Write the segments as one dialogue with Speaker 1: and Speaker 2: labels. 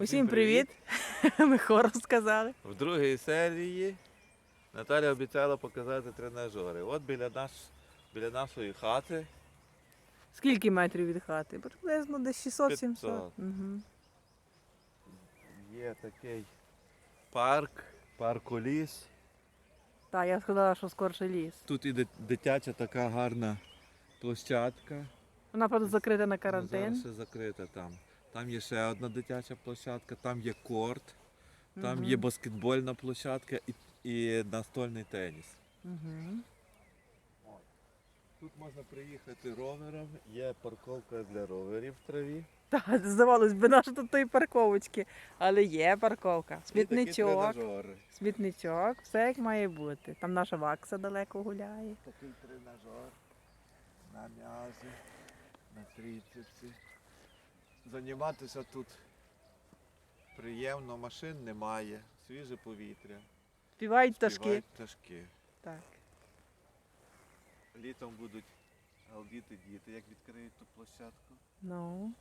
Speaker 1: Усім привіт! Ми хором сказали.
Speaker 2: В другій серії Наталя обіцяла показати тренажери. От біля, наш, біля нашої хати
Speaker 1: Скільки метрів від хати? Приблизно десь 600-700. Угу.
Speaker 2: є такий парк, парколіс.
Speaker 1: Так, я сказала, що скорше ліс.
Speaker 2: Тут і дитяча така гарна площадка.
Speaker 1: Вона правда закрита на карантин.
Speaker 2: Зараз ще закрита там. Там є ще одна дитяча площадка, там є корт, там
Speaker 1: Мгм.
Speaker 2: є баскетбольна площадка і, і настольний теніс.
Speaker 1: Угу.
Speaker 2: Тут можна приїхати ровером, є парковка для роверів в траві.
Speaker 1: Так, здавалось би, наша тут тої парковочки. Але є парковка. Смітничок, смітничок, все як має бути. Там наша вакса далеко гуляє.
Speaker 2: Такий тренажер на м'язі, на трицепсі. Займатися тут приємно, машин немає, свіже повітря.
Speaker 1: Співають пташки.
Speaker 2: співають пташки.
Speaker 1: Так.
Speaker 2: Літом будуть галдіти діти, як відкриють ту площадку.
Speaker 1: Ну.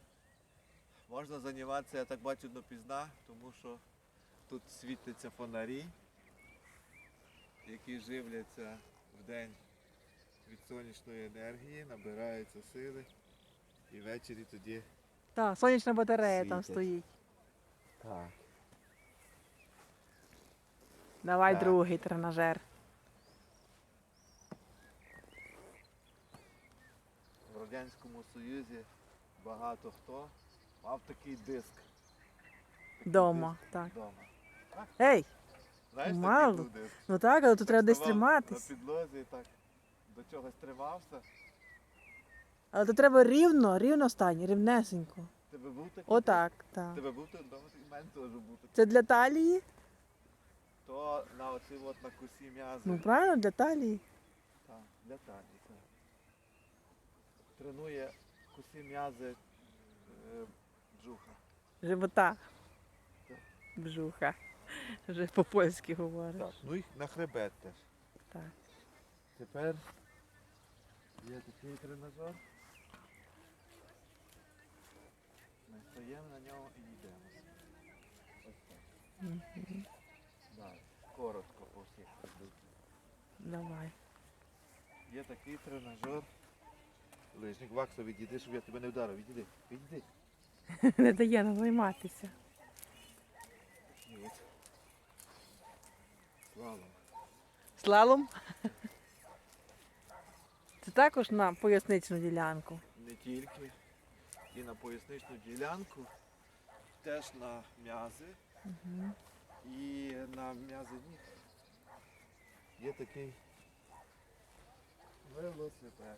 Speaker 2: Можна займатися, я так бачу, допізна, тому що тут світяться фонарі, які живляться в день від сонячної енергії, набираються сили і ввечері тоді.
Speaker 1: Так, сонячна батарея там
Speaker 2: Світять.
Speaker 1: стоїть.
Speaker 2: Так.
Speaker 1: Давай
Speaker 2: Так.
Speaker 1: другий тренажер.
Speaker 2: В Радянському Союзі багато хто мав такий диск
Speaker 1: Дома. Так.
Speaker 2: вдома.
Speaker 1: Ей!
Speaker 2: Знаєш,
Speaker 1: Мало.
Speaker 2: такий був диск?
Speaker 1: Ну так, але тут треба десь триматись.
Speaker 2: На підлозі так до чогось тримався.
Speaker 1: Але то треба рівно, рівно стань, рівнесенько.
Speaker 2: Тебе був такий?
Speaker 1: Отак, так.
Speaker 2: Тебе був той вдома, і в мене теж був такий.
Speaker 1: Це для талії?
Speaker 2: То на оці от на кусі м'язи.
Speaker 1: Ну правильно, для талії.
Speaker 2: Так, для талії, так. Тренує кусі м'язи е, бджуха.
Speaker 1: Живота.
Speaker 2: Так.
Speaker 1: Бжуха. Вже по-польськи говориш.
Speaker 2: Так, ну і на хребет теж.
Speaker 1: Так.
Speaker 2: Тепер є такий тренажер. Ми стаємо на нього і йдемо. Ось так. Далі. Коротко по всіх продуктах.
Speaker 1: Давай.
Speaker 2: Є такий тренажер. Лижник, ваксо, відійди, щоб я тебе не вдарив. Відійди, відійди.
Speaker 1: Не дає нам займатися.
Speaker 2: І от. Слава.
Speaker 1: Слалом. Це також на поясничну ділянку.
Speaker 2: Не тільки. І на поясничну ділянку, теж на м'язи
Speaker 1: Угу.
Speaker 2: і на м'язи ніг. Є такий велосипед.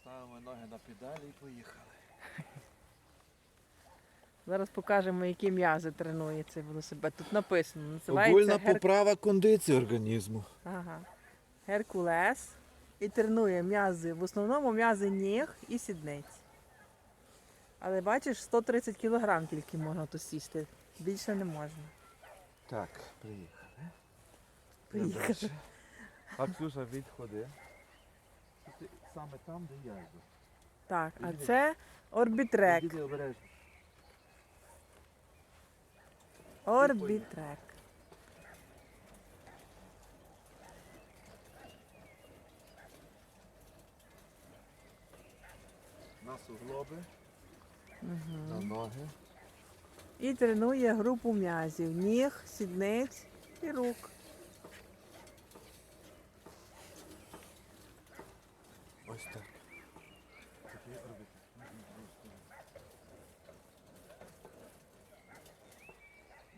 Speaker 2: Ставимо ноги на педалі і поїхали.
Speaker 1: Зараз покажемо, які м'язи тренує цей велосипед. Тут написано. Називається Гер...
Speaker 2: поправа кондиції організму.
Speaker 1: ага. Геркулес. І тренує м'язи, в основному м'язи ніг і сідниць. Але бачиш, 130 кг тільки можна тут сісти. Більше не можна.
Speaker 2: Так, приїхали.
Speaker 1: Приїхали.
Speaker 2: А Ксюша, відходи. Ти саме там, де я йду.
Speaker 1: Так, а це орбітрек.
Speaker 2: Обережно.
Speaker 1: Орбітрек.
Speaker 2: На суглоби, на ноги.
Speaker 1: І тренує групу м'язів, ніг, сідниць і рук.
Speaker 2: Ось так.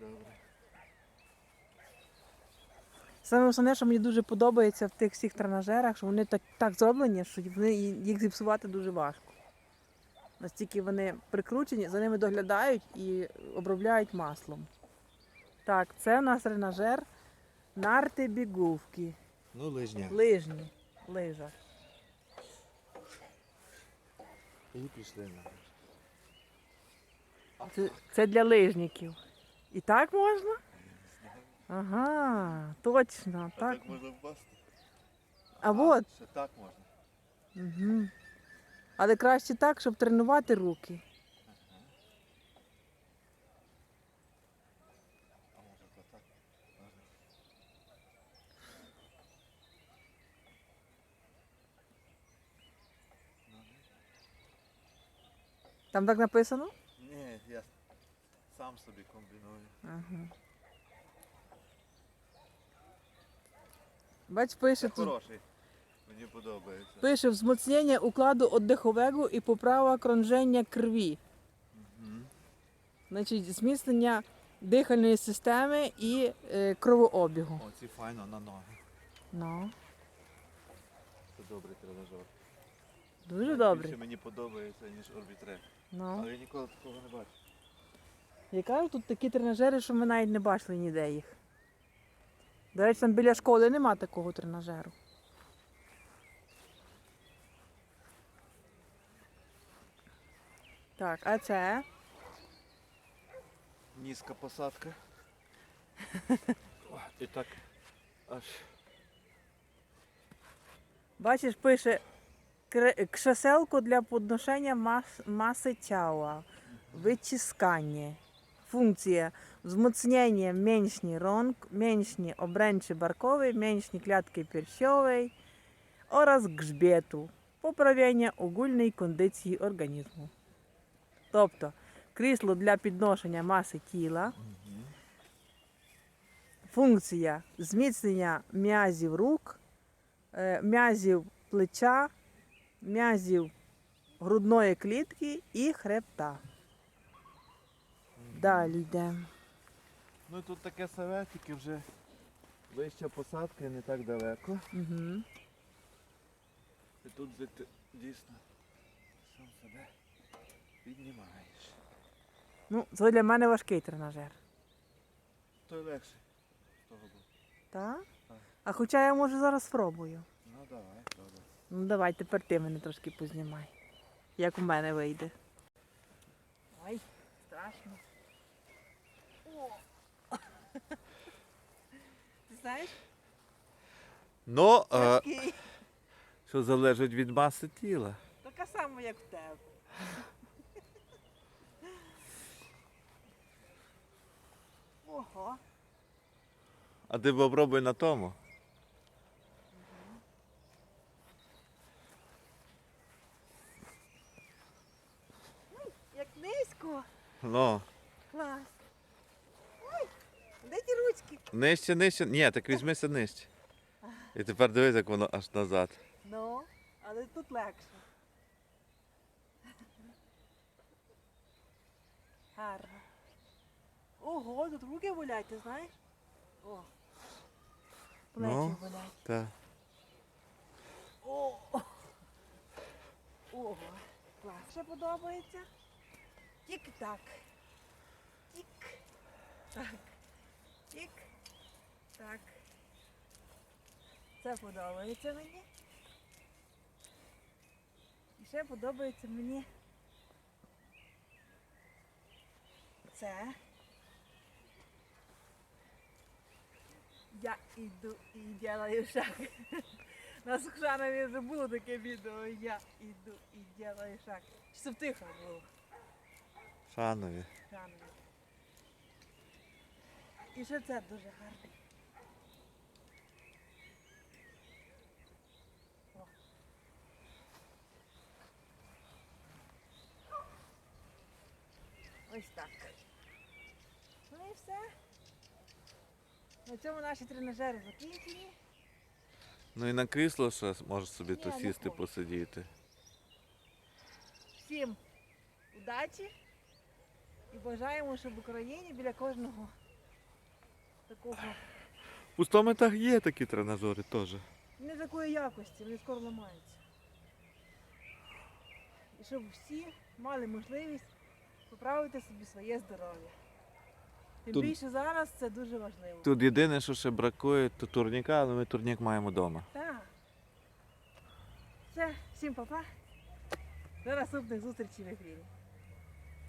Speaker 2: Добре.
Speaker 1: Саме основне, що мені дуже подобається в тих всіх тренажерах, що вони так, так зроблені, що вони, їх зіпсувати дуже важко. Настільки вони прикручені, за ними доглядають і обробляють маслом. Так, це у нас тренажер нарти бігувки.
Speaker 2: Ну, лижня.
Speaker 1: Лижні. Лижа.
Speaker 2: І пішли на.
Speaker 1: Це, це для лижників. І так можна? Ага, точно. Так
Speaker 2: можна впасти.
Speaker 1: А от.
Speaker 2: Ще так можна.
Speaker 1: Угу. Але краще так, щоб тренувати руки. Там так написано?
Speaker 2: Ні, я сам собі комбіную.
Speaker 1: Ага. Бач, пише. Тут.
Speaker 2: хороший. Мені подобається.
Speaker 1: Пише взмоцнення укладу оддихового і поправа кронження крові.
Speaker 2: Мгм.
Speaker 1: Значить, зміцнення дихальної системи і е, кровообігу.
Speaker 2: О, ці файно на ноги.
Speaker 1: Ну,
Speaker 2: Це добрий тренажер.
Speaker 1: дуже добре.
Speaker 2: Більше мені подобається, ніж орбітрек.
Speaker 1: Ну.
Speaker 2: Але я ніколи такого не бачив.
Speaker 1: Я кажу, тут такі тренажери, що ми навіть не бачили ніде їх. До речі, там біля школи нема такого тренажеру. Так, а це?
Speaker 2: Низька посадка. О, І так аж.
Speaker 1: Бачиш, пише «Кре- кшеселко для підношення мас, маси тіла, витискання. Функція wzmocnienie mięśni rąk, mięśni obręczy barkowej, mięśni klatki piersiowej oraz grzbietu, poprawiання ogólnej кондиції організму. Тобто крісло для підношення маси тіла, функція зміцнення м'язів рук, е, м'язів плеча, м'язів грудної клітки і хребта. Далі йдемо.
Speaker 2: Ну і тут таке саве, тільки вже вища посадка і не так далеко.
Speaker 1: Угу.
Speaker 2: І тут вже ти дійсно сам себе піднімаєш.
Speaker 1: Ну, це для мене важкий тренажер.
Speaker 2: Той легший з того боку.
Speaker 1: Так?
Speaker 2: Так.
Speaker 1: А хоча я може зараз спробую.
Speaker 2: Ну давай, добре.
Speaker 1: Ну давай, тепер ти мене трошки познімай. Як у мене вийде. Ой, страшно. О! Ти знаєш?
Speaker 2: Ну, е, що залежить від маси тіла.
Speaker 1: Така сама, як в тебе. Ого.
Speaker 2: А ти попробуй на тому.
Speaker 1: Як низько.
Speaker 2: Ну,
Speaker 1: Клас. Ой, де ті ручки?
Speaker 2: нижче, нижче. Ні, так візьмися нижче. І тепер дивись, як воно аж назад.
Speaker 1: Ну, але тут легше. Гарно. Ого, тут руки болять, ти знаєш? О. Плечі
Speaker 2: Ну.
Speaker 1: болять.
Speaker 2: Так.
Speaker 1: О. Ого. Клас. Подобається? Тік-так. Тік. Так. Тік. Так. Це подобається мені. І ще подобається мені. Це. Я іду і делаю шаг. На Сухшанові вже було таке відео. Я іду і делаю шаг. Чи це втиха було?
Speaker 2: Шанові.
Speaker 1: Шанові. І ще це дуже гарно. Ось так. Ну і все. На цьому наші тренажери закінчені.
Speaker 2: Ну і на крісло ще можеш собі
Speaker 1: Ні,
Speaker 2: то
Speaker 1: не
Speaker 2: сісти,
Speaker 1: хочу.
Speaker 2: посидіти.
Speaker 1: Всім удачі і бажаємо, щоб в Україні біля кожного такого
Speaker 2: В пустометах є такі тренажери теж.
Speaker 1: не такої якості, вони скоро ламаються. І щоб всі мали можливість поправити собі своє здоров'я. Тим
Speaker 2: Тут-
Speaker 1: більше зараз це дуже важливо.
Speaker 2: Тут єдине, що ще бракує, то турніка, але ми турнік маємо вдома.
Speaker 1: Так. Все, всім па-па. До наступних зустрічей в ефірі.